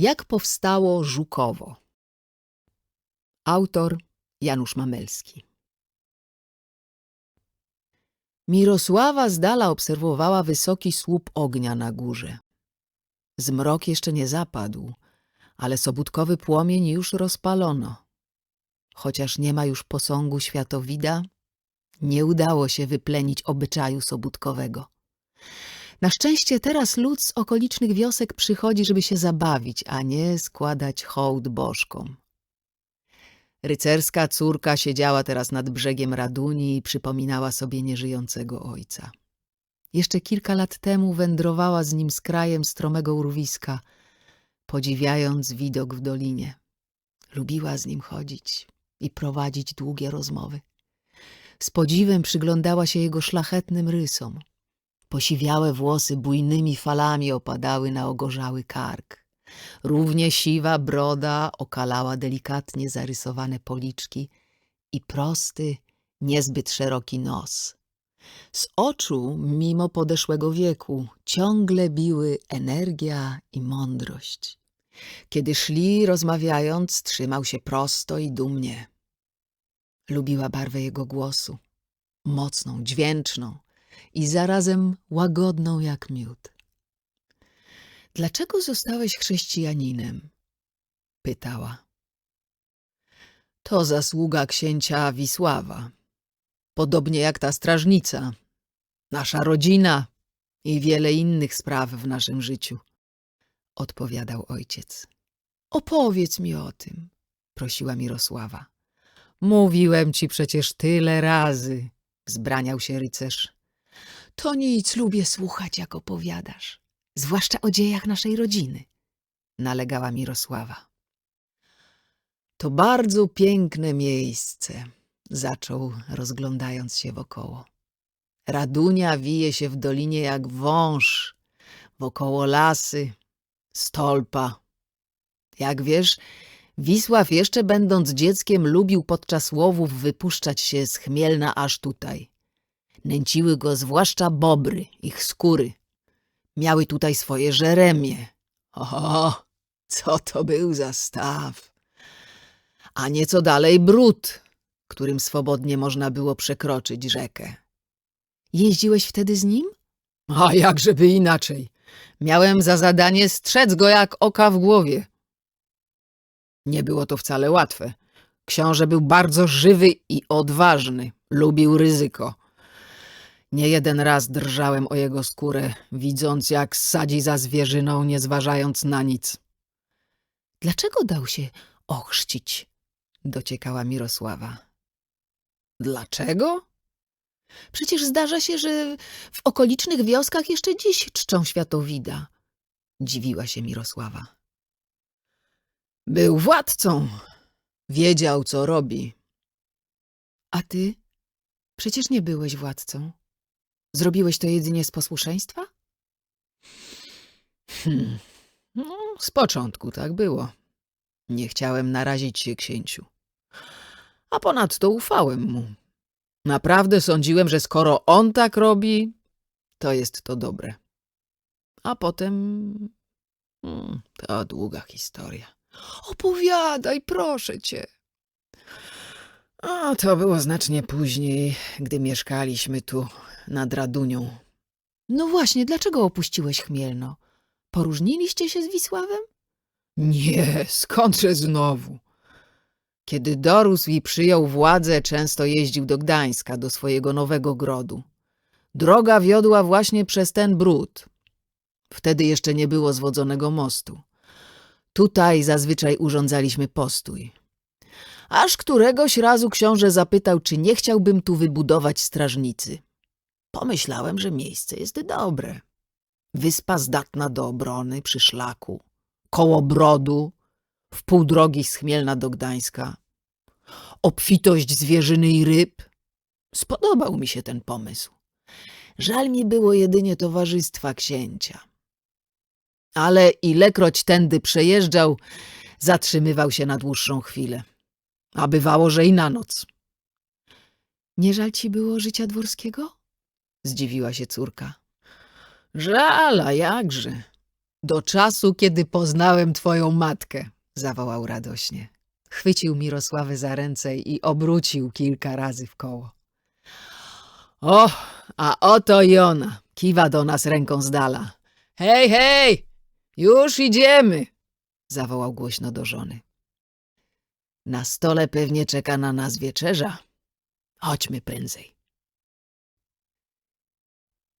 Jak powstało Żukowo? Autor Janusz Mamelski. Mirosława z dala obserwowała wysoki słup ognia na górze. Zmrok jeszcze nie zapadł, ale sobótkowy płomień już rozpalono. Chociaż nie ma już posągu światowida, nie udało się wyplenić obyczaju sobótkowego. Na szczęście teraz lud z okolicznych wiosek przychodzi, żeby się zabawić, a nie składać hołd bożkom. Rycerska córka siedziała teraz nad brzegiem Raduni i przypominała sobie nieżyjącego ojca. Jeszcze kilka lat temu wędrowała z nim z krajem stromego urwiska, podziwiając widok w dolinie. Lubiła z nim chodzić i prowadzić długie rozmowy. Z podziwem przyglądała się jego szlachetnym rysom. Posiwiałe włosy bujnymi falami opadały na ogorzały kark. Równie siwa broda okalała delikatnie zarysowane policzki i prosty, niezbyt szeroki nos. Z oczu, mimo podeszłego wieku, ciągle biły energia i mądrość. Kiedy szli, rozmawiając, trzymał się prosto i dumnie. Lubiła barwę jego głosu, mocną, dźwięczną i zarazem łagodną jak miód. Dlaczego zostałeś chrześcijaninem? pytała. To zasługa księcia Wisława. Podobnie jak ta strażnica, nasza rodzina i wiele innych spraw w naszym życiu, odpowiadał ojciec. Opowiedz mi o tym, prosiła Mirosława. Mówiłem ci przecież tyle razy, wzbraniał się rycerz. To nic, lubię słuchać, jak opowiadasz, zwłaszcza o dziejach naszej rodziny, nalegała Mirosława. To bardzo piękne miejsce, zaczął, rozglądając się wokoło. Radunia wije się w dolinie jak wąż, wokoło lasy, stolpa. Jak wiesz, Wisław jeszcze będąc dzieckiem lubił podczas łowów wypuszczać się z chmielna aż tutaj. Nęciły go zwłaszcza bobry, ich skóry. Miały tutaj swoje żeremie. O, co to był za staw! A nieco dalej brud, którym swobodnie można było przekroczyć rzekę. Jeździłeś wtedy z nim? A jakżeby inaczej. Miałem za zadanie strzec go jak oka w głowie. Nie było to wcale łatwe. Książę był bardzo żywy i odważny. Lubił ryzyko. Nie jeden raz drżałem o jego skórę, widząc jak sadzi za zwierzyną, nie zważając na nic. Dlaczego dał się ochrzcić? Dociekała Mirosława. Dlaczego? Przecież zdarza się, że w okolicznych wioskach jeszcze dziś czczą światowida. Dziwiła się Mirosława. Był władcą. Wiedział, co robi. A ty? Przecież nie byłeś władcą. Zrobiłeś to jedynie z posłuszeństwa? Hmm. No, z początku tak było. Nie chciałem narazić się księciu. A ponadto ufałem mu. Naprawdę sądziłem, że skoro on tak robi, to jest to dobre. A potem... Hmm, to długa historia. Opowiadaj, proszę cię. A to było znacznie później, gdy mieszkaliśmy tu nad Radunią. No właśnie, dlaczego opuściłeś Chmielno? Poróżniliście się z Wisławem? Nie, skądże znowu? Kiedy dorósł i przyjął władzę, często jeździł do Gdańska, do swojego nowego grodu. Droga wiodła właśnie przez ten brud. Wtedy jeszcze nie było zwodzonego mostu. Tutaj zazwyczaj urządzaliśmy postój. Aż któregoś razu książę zapytał, czy nie chciałbym tu wybudować strażnicy. Pomyślałem, że miejsce jest dobre. Wyspa zdatna do obrony przy szlaku, koło brodu, w pół drogi z Chmielna do Gdańska. Obfitość zwierzyny i ryb. Spodobał mi się ten pomysł. Żal mi było jedynie towarzystwa księcia. Ale ilekroć tędy przejeżdżał, zatrzymywał się na dłuższą chwilę. A bywało, że i na noc. Nie żal ci było życia dworskiego? Zdziwiła się córka. Żal, a jakże. Do czasu, kiedy poznałem twoją matkę, zawołał radośnie. Chwycił Mirosławę za ręce i obrócił kilka razy w koło. O, a oto i ona, kiwa do nas ręką z dala. Hej, hej, już idziemy, zawołał głośno do żony. Na stole pewnie czeka na nas wieczerza. Chodźmy prędzej.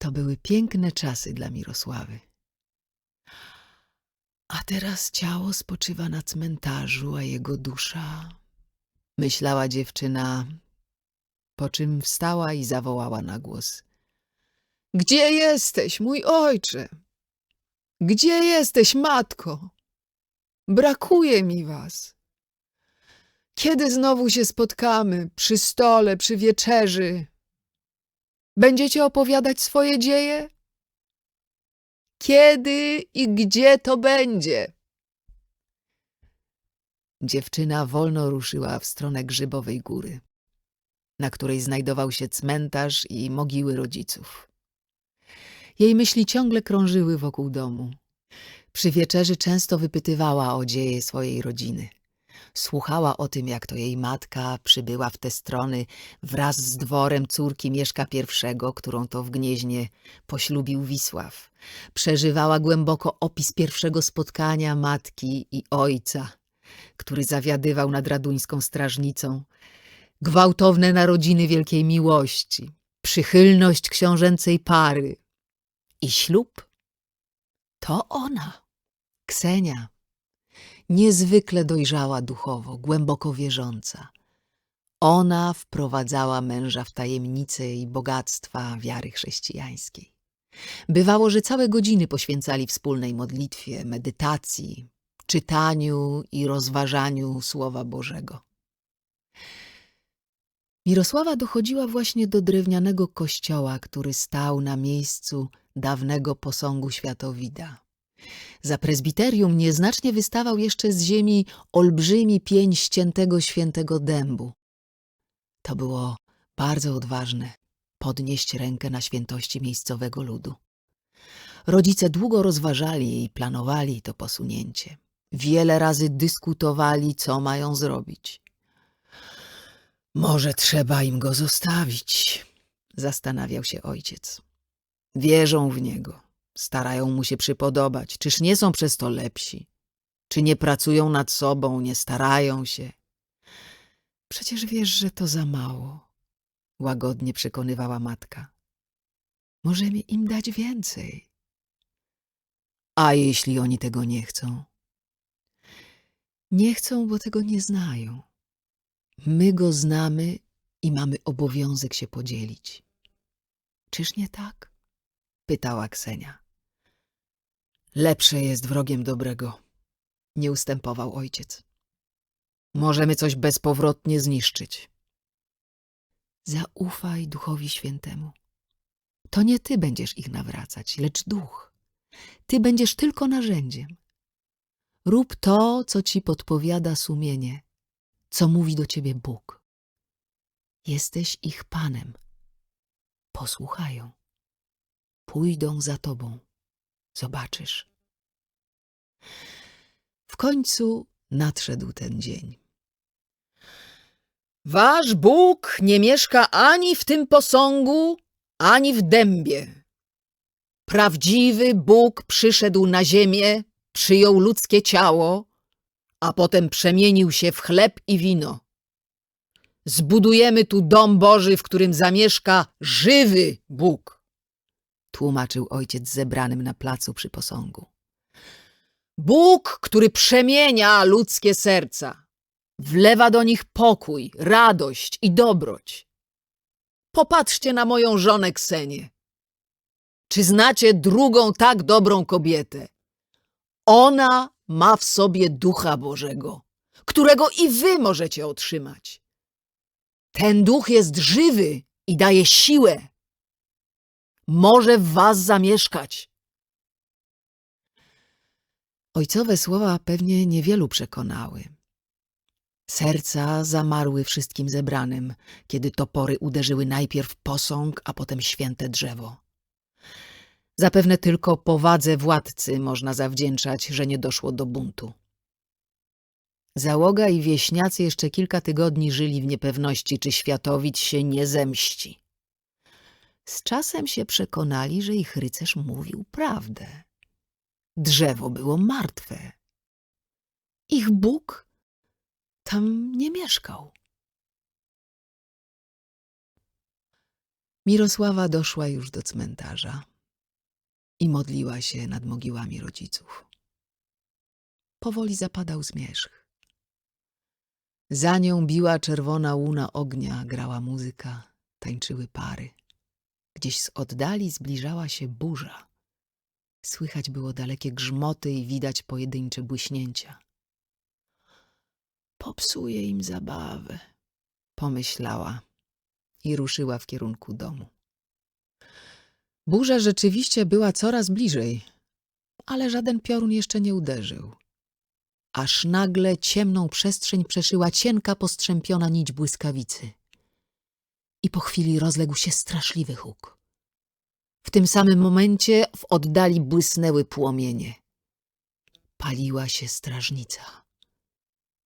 To były piękne czasy dla Mirosławy. A teraz ciało spoczywa na cmentarzu, a jego dusza. Myślała dziewczyna, po czym wstała i zawołała na głos. Gdzie jesteś, mój ojcze? Gdzie jesteś, matko? Brakuje mi was. Kiedy znowu się spotkamy przy stole, przy wieczerzy? Będziecie opowiadać swoje dzieje? Kiedy i gdzie to będzie? Dziewczyna wolno ruszyła w stronę Grzybowej Góry, na której znajdował się cmentarz i mogiły rodziców. Jej myśli ciągle krążyły wokół domu. Przy wieczerzy często wypytywała o dzieje swojej rodziny. Słuchała o tym, jak to jej matka przybyła w te strony wraz z dworem córki Mieszka I, którą to w Gnieźnie poślubił Wisław. Przeżywała głęboko opis pierwszego spotkania matki i ojca, który zawiadywał nad raduńską strażnicą, gwałtowne narodziny wielkiej miłości, przychylność książęcej pary i ślub. To ona, Ksenia niezwykle dojrzała duchowo, głęboko wierząca. Ona wprowadzała męża w tajemnice i bogactwa wiary chrześcijańskiej. Bywało, że całe godziny poświęcali wspólnej modlitwie, medytacji, czytaniu i rozważaniu Słowa Bożego. Mirosława dochodziła właśnie do drewnianego kościoła, który stał na miejscu dawnego posągu Światowida. Za prezbiterium nieznacznie wystawał jeszcze z ziemi olbrzymi pień ściętego świętego dębu. To było bardzo odważne podnieść rękę na świętości miejscowego ludu. Rodzice długo rozważali i planowali to posunięcie. Wiele razy dyskutowali, co mają zrobić. Może trzeba im go zostawić, zastanawiał się ojciec. Wierzą w niego Starają mu się przypodobać. Czyż nie są przez to lepsi? Czy nie pracują nad sobą, nie starają się? Przecież wiesz, że to za mało, łagodnie przekonywała matka. Możemy im dać więcej. A jeśli oni tego nie chcą? Nie chcą, bo tego nie znają. My go znamy i mamy obowiązek się podzielić. Czyż nie tak? pytała Ksenia. Lepsze jest wrogiem dobrego, nie ustępował ojciec. Możemy coś bezpowrotnie zniszczyć. Zaufaj Duchowi Świętemu. To nie ty będziesz ich nawracać, lecz duch. Ty będziesz tylko narzędziem. Rób to, co ci podpowiada sumienie, co mówi do ciebie Bóg. Jesteś ich Panem. Posłuchają. Pójdą za tobą. Zobaczysz. W końcu nadszedł ten dzień. Wasz Bóg nie mieszka ani w tym posągu, ani w dębie. Prawdziwy Bóg przyszedł na ziemię, przyjął ludzkie ciało, a potem przemienił się w chleb i wino. Zbudujemy tu dom Boży, w którym zamieszka żywy Bóg tłumaczył ojciec zebranym na placu przy posągu. Bóg, który przemienia ludzkie serca, wlewa do nich pokój, radość i dobroć. Popatrzcie na moją żonę Ksenię. Czy znacie drugą tak dobrą kobietę? Ona ma w sobie ducha Bożego, którego i wy możecie otrzymać. Ten duch jest żywy i daje siłę może w was zamieszkać. Ojcowe słowa pewnie niewielu przekonały. Serca zamarły wszystkim zebranym, kiedy topory uderzyły najpierw posąg, a potem święte drzewo. Zapewne tylko powadze władcy można zawdzięczać, że nie doszło do buntu. Załoga i wieśniacy jeszcze kilka tygodni żyli w niepewności, czy Światowicz się nie zemści. Z czasem się przekonali, że ich rycerz mówił prawdę. Drzewo było martwe. Ich Bóg tam nie mieszkał. Mirosława doszła już do cmentarza i modliła się nad mogiłami rodziców. Powoli zapadał zmierzch. Za nią biła czerwona łuna ognia, grała muzyka, tańczyły pary. Gdzieś z oddali zbliżała się burza. Słychać było dalekie grzmoty i widać pojedyncze błyśnięcia. Popsuje im zabawę, pomyślała i ruszyła w kierunku domu. Burza rzeczywiście była coraz bliżej, ale żaden piorun jeszcze nie uderzył. Aż nagle ciemną przestrzeń przeszyła cienka, postrzępiona nić błyskawicy. I po chwili rozległ się straszliwy huk. W tym samym momencie w oddali błysnęły płomienie. Paliła się strażnica.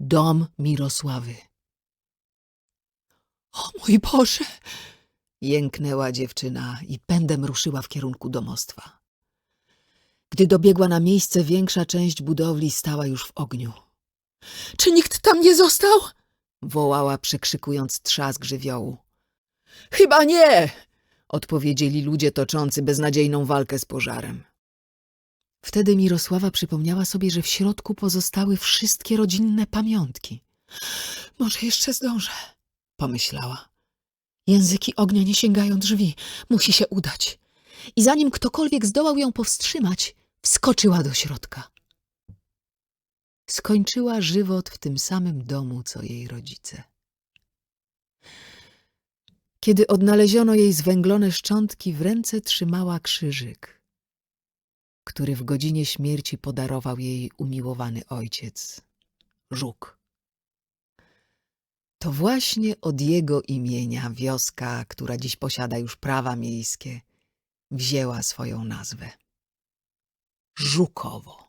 Dom Mirosławy. O mój Boże! Jęknęła dziewczyna i pędem ruszyła w kierunku domostwa. Gdy dobiegła na miejsce, większa część budowli stała już w ogniu. Czy nikt tam nie został? wołała, przekrzykując trzask żywiołu. Chyba nie! odpowiedzieli ludzie toczący beznadziejną walkę z pożarem. Wtedy Mirosława przypomniała sobie, że w środku pozostały wszystkie rodzinne pamiątki. Może jeszcze zdążę, pomyślała. Języki ognia nie sięgają drzwi, musi się udać. I zanim ktokolwiek zdołał ją powstrzymać, wskoczyła do środka. Skończyła żywot w tym samym domu, co jej rodzice. Kiedy odnaleziono jej zwęglone szczątki, w ręce trzymała krzyżyk, który w godzinie śmierci podarował jej umiłowany ojciec, Żuk. To właśnie od jego imienia wioska, która dziś posiada już prawa miejskie, wzięła swoją nazwę. Żukowo.